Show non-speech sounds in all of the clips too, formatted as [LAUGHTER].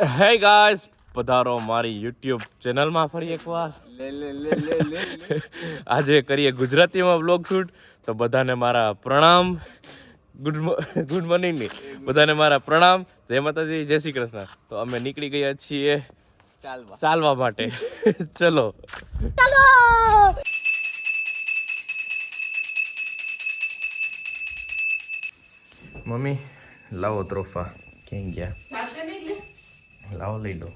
હે ગાઈસ પધારો મારી યુટ્યુબ ચેનલમાં ફરી એકવાર. લે લે લે લે લે લે. [LAUGHS] આજે કરીએ ગુજરાતીમાં બ્લોગ શૂટ તો બધાને મારા પ્રણામ. ગુડ ગુડ મોર્નિંગની. બધાને મારા પ્રણામ. જય માતાજી જય શ્રી કૃષ્ણ. તો અમે નીકળી ગયા છીએ ચાલવા. ચાલવા માટે. [LAUGHS] ચલો! મમ્મી લાવો ત્રોફા. ક્યાં ગયા? લાવો લઈ લો.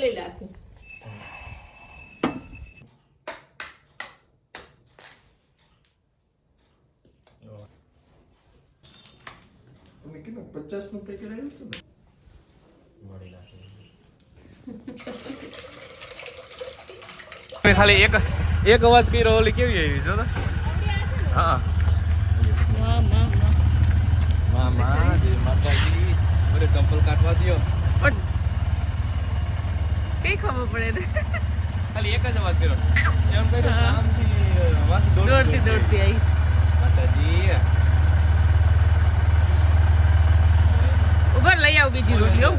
લઈ લે આખું. તમે કેટલું પચાસનું? પેકેટ આવ્યું હતું ને ખાલી એક એક અવાજ કર્યો ઓલી કેવી આવી જો તો. હા. વાહ, વાહ. મા જય માતાજી. અરે કંપલ કાઢવા દ્યો. પણ કઈ ખબર પડે ખાલી એક જ અવાજ કર્યો. એમ કર્યું. આમથી વાસ દોડતી દોડતી આવી માતાજી. ઉભર લઈ આવ બીજી રોટી હો.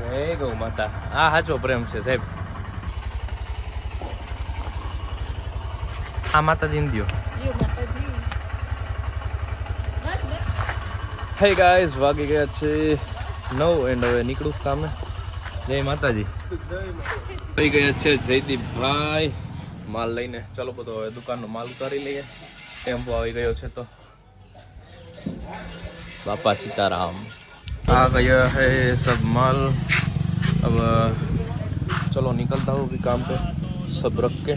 જય ગૌ માતા. આ સાચો પ્રેમ છે સાહેબ. આ માતાજી. ને દ્યો હે ગાઈઝ વાગી ગયા છે નવ એન્ડ હવે નીકળું કામે જય માતાજી થઈ ગયા છે જયદીપભાઈ માલ લઈને ચલો બધો હવે દુકાનનો માલ ઉતારી લઈએ ટેમ્પો આવી ગયો છે તો બાપા સીતારામ आ गया है सब माल अब चलो निकलता हूँ अभी काम पे सब रख के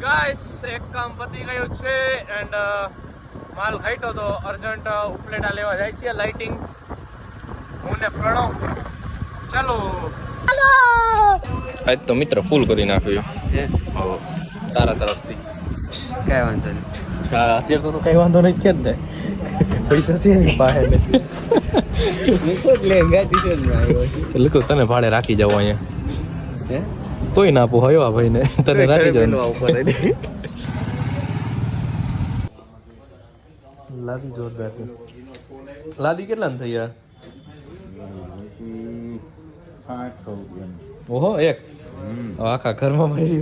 ગાઈસ એક કામ પતી ગયું છે એન્ડ માલ ખાઈટો તો અર્જન્ટ ઉપલેટા લેવા જાય છે લાઇટિંગ હું ને પ્રણવ. ચાલો. આજ તો મિત્ર ફૂલ કરી નાખ્યો. હો? તારા તરફથી. કઈ વાંધો નહીં. હા અત્યારે તો કઈ વાંધો નહીં કે ને પૈસા છે ને. પાસે તો તને ભાડે રાખી જાવ અહીંયા. તોય ના પૂછાયો આ ભાઈને. તને રાખી જાવ. લાદી જોરદાર છે. લાદી કેટલા થઈ યાર ઓહો એક? આખા ઘરમાં મારી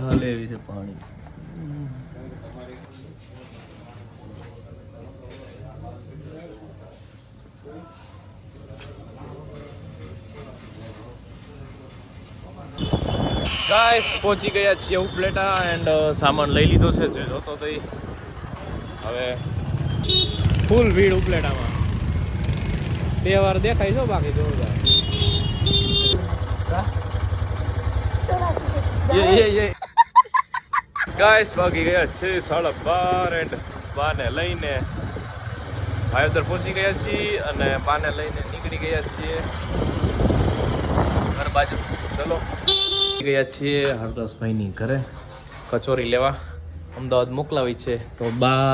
હાલે એવી છે પાણી. ગાઈસ પહોંચી ગયા છીએ ઉપલેટા એન્ડ સામાન લઈ લીધો છે જે જોતો તો હવે ફૂલ ભીડ ઉપલેટામાં. બે વાર દેખાય છો બાકી જોરદાર. ગાઈસ વાગી ગયા છે સાડા બાર એન્ડ બાને લઈને ભાયોદર પહોંચી ગયા છીએ અને બાને લઈને નીકળી ગયા છીએ. ઘર બાજુ. ચલો. ગયા છીએ હરદાસભાઈની ઘરે. કચોરી લેવા અમદાવાદ મોકલાવી છે તો બા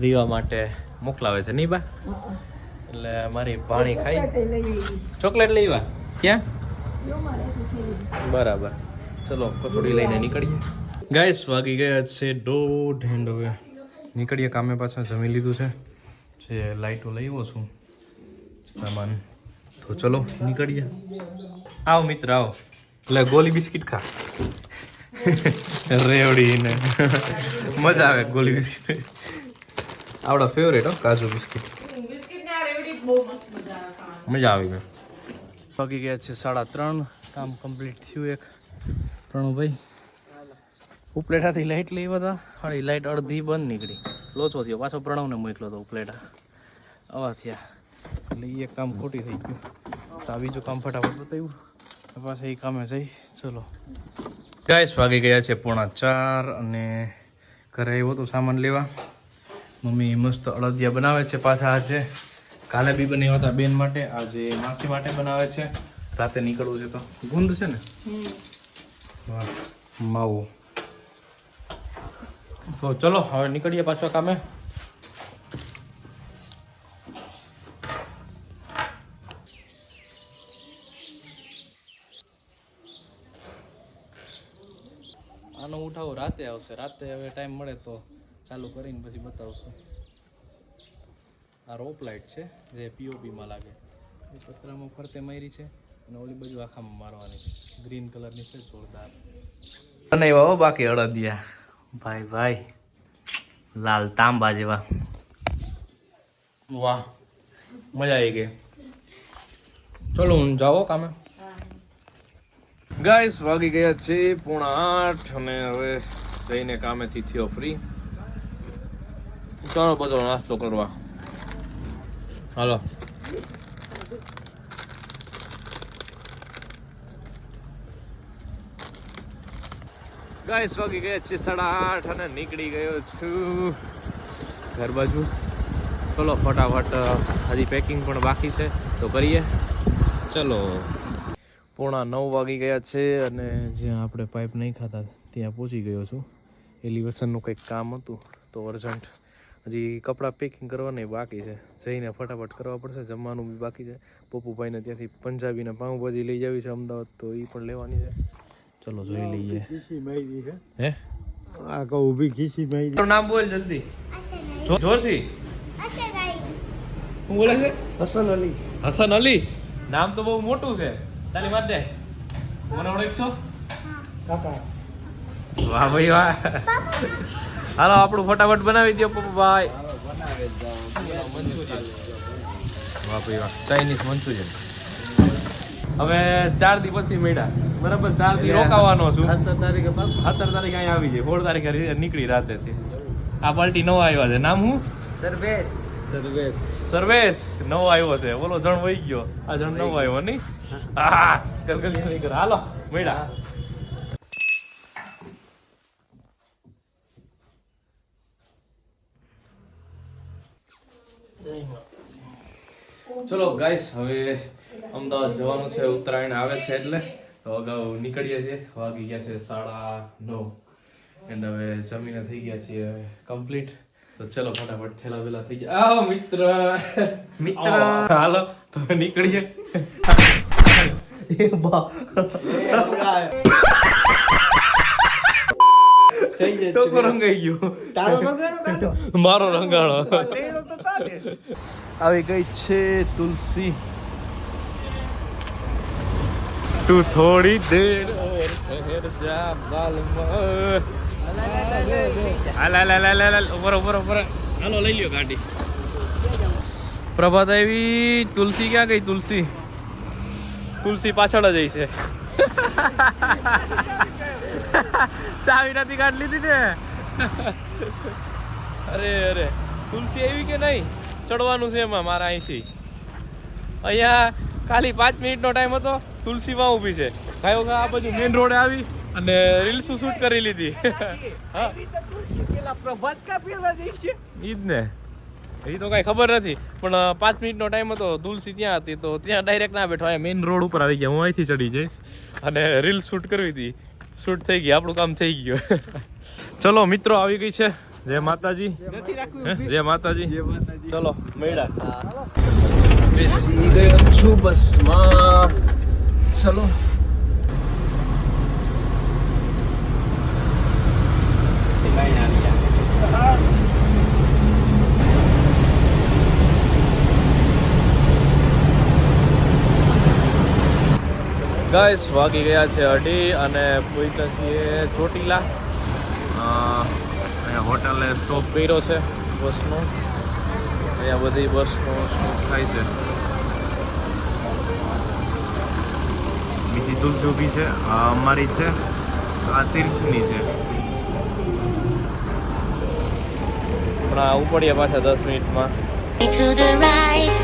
રીવા માટે મોકલાવે છે. નહીં બા? એટલે મારી ભાણી ખાઈ. ચોકલેટ લઈ આવ્યા? ક્યાં? બરાબર. ચલો કચોડી લઈને નીકળીએ. ગાઈસ વાગી ગયા છે દોઢ હેન્ડ હવે નીકળીએ કામે પાછા, જમી લીધું છે. જે લાઈટો લઈ આવ્યો છું, સામાન. તો ચલો, નીકળીએ. આવો મિત્ર, આવો. એટલે ગોલી બિસ્કિટ ખા. રેવડીને. મજા આવે ગોલી બિસ્કિટ. આવડા ફેવરેટ હો, કાજુ બિસ્કિટ બિસ્કિટ ને આ રેવડી બહુ મસ્ત મજા આવે ખાવાની. મજા આવી ગઈ. વાગી ગયા છે સાડા ત્રણ. કામ કમ્પ્લીટ થયું એક. પ્રણુભાઈ ઉપલેટાથી લાઇટ લઈ હતા. અડી લાઇટ અડધી બંધ નીકળી. લોચો થયો. પાછો પ્રણવને મોકલો હતો ઉપલેટા. આવા થયા. એટલે એ એક કામ ખોટી થઈ ગયું. તો આ બીજું કામ ફટાફટ બતાવ્યું. પાછા એ કામે જઈ. ચલો. ગાઈસ વાગી ગયા છે પોણા ચાર અને ઘરે આવ્યો તો સામાન લેવા. મમ્મી મસ્ત અડદિયા બનાવે છે પાછા આજે. કાલે બી બનાવ્યા હતા બેન માટે, આજે માસી માટે બનાવે છે. રાતે નીકળવું છે તો. ગુંદ છે ને? માવો. તો ચલો, હવે નીકળીએ પાછો કામે. આનો ઉઠાવો, રાતે આવશે. રાતે હવે ટાઈમ મળે તો ચાલુ કરીને પછી બતાવશું. આ રોપ લાઇટ છે જે પીઓપીમાં લાગે. એ પતરામાં ફરતે મારી છે અને ઓલી બાજુ આખામાં મારવાની છે. ગ્રીન કલરની છે જોરદાર. અને એવા બાકી અડદિયા. ભાઈ ભાઈ લાલ તાંબા જેવા. વાહ મજા આવી ગઈ. ચલો હું જાઓ કામે. ગાઈસ વાગી ગયા છે પૂણા આઠ અને હવે જઈને કામેથી થયો ફ્રી ચાલો બધો નાસ્તો કરવા. હાલો ગાઈસ વાગી ગયા છે સાડા આઠ અને નીકળી ગયો છું ઘર બાજુ. ચલો, ફટાફટ હજી પેકિંગ પણ બાકી છે, તો કરીએ. ચલો. પોણા નવ વાગી ગયા છે અને જ્યાં આપણે પાઇપ નહીં ખાતા, ત્યાં પહોંચી ગયો છું. એલિવેશનનું કંઈક કામ હતું, તો અર્જન્ટ હજી કપડાં પેકિંગ કરવાની બાકી છે. જઈને ફટાફટ કરવા પડશે જમવાનું બી બાકી છે. પપ્પુભાઈને ત્યાંથી પંજાબીને પાઉંભાજી લઈ જવી છે અમદાવાદ તો એ પણ લેવાની છે. ચલો જોઈ લઈએ. હે? આ કહું ઊભી ખીસી તારું નામ બોલ જલ્દી. જોરથી. શું બોલે છે? હસન અલી. હસન અલી? નામ તો બહુ મોટું છે. તાલી માર દે. મને ઓળખશો? કાકા. વાહ ભાઈ વાહ. હાલો આપણું ફટાફટ બનાવી દો પપ્પાભાઈ વાહ ભાઈ. વાહ ચાઇનીઝ મંચુરિયન. હવે ચાર દિવસ પછી મળ્યા. બરાબર ચાર દિવસ રોકાવાનો છું. સત્તર તારીખે સત્તર તારીખે અહીંયા આવી જાય સોળ તારીખે નીકળી રાતેથી. આ પાર્ટી નવા આવ્યા છે. નામ હું સર્વેશ. સર્વેશ. સર્વેશ. નવો આવ્યો છે. બોલો જણ વહી ગયો. આ જણ નવો આવ્યો નહીં? હા હાલો મળ્યા. ચલો ગાઈસ હવે અમદાવાદ જવાનું છે ઉત્તરાયણ આવે છે એટલે. તો અગાઉ નીકળીએ છીએ વાગી ગયા છે સાડા નવ. એન્ડ હવે જમીને થઈ ગયા છીએ કમ્પ્લીટ તો ચલો ફટાફટ થેલા વેલા થઈ ગયા. આવો મિત્ર. મિત્ર. હાલો તો નીકળીએ. મારો રંગાણો. આવી ગઈ છે તુલસી. તું થોડી દેર ઓર ઠહેર જા બાલમાં હાલ હાલ હાલ હાલ હાલ ઉપર ઉપર ઉપર હાલો લઈ લ્યો ગાડી. પ્રભાત આવી તુલસી ક્યાં ગઈ તુલસી? તુલસી પાછળ જ છે. ચાવી નથી કાઢ લીધી ને. અરે અરે. તુલસી આવી કે નહીં? ચડવાનું છે એમાં મારા અહીંથી. અહીંયા ખાલી પાંચ મિનિટનો ટાઈમ હતો તુલસીમાં ઊભી છે. ગાયો આ બાજુ મેઇન રોડે આવી અને રીલ્સ શૂટ કરી લીધી. [LAUGHS] હા. પ્રભાત કા પેલા ઈ જ ને. એ તો કાંઈ ખબર નથી. પણ પાંચ મિનિટનો ટાઈમ હતો તુલસી ત્યાં હતી તો ત્યાં ડાયરેક્ટ ના બેઠો. મેઇન રોડ ઉપર આવી ગયા. હું અહીંથી ચડી જઈશ. અને રીલ શૂટ કરવી હતી શૂટ થઈ ગઈ. આપણું કામ થઈ ગયું. [LAUGHS] ચલો મિત્રો આવી ગઈ છે. જય માતાજી. હે? જય માતાજી. માતાજી. ચલો મેળા બેસી ગયો છું બસમાં ચલો. ગાઈસ વાગી ગયા છે અઢી અને પહોંચ્યા છીએ ચોટીલા. અ, અહીંયા હોટલે સ્ટોપ કર્યો છે બસનો. અહીંયા બધી બસનો સ્ટોપ થાય છે. બીજી તુલસી ઊભી છે આ અમારી છે આ તીર્થની છે. હમણાં ઉપડીએ પાછા દસ મિનિટમાં. To the right,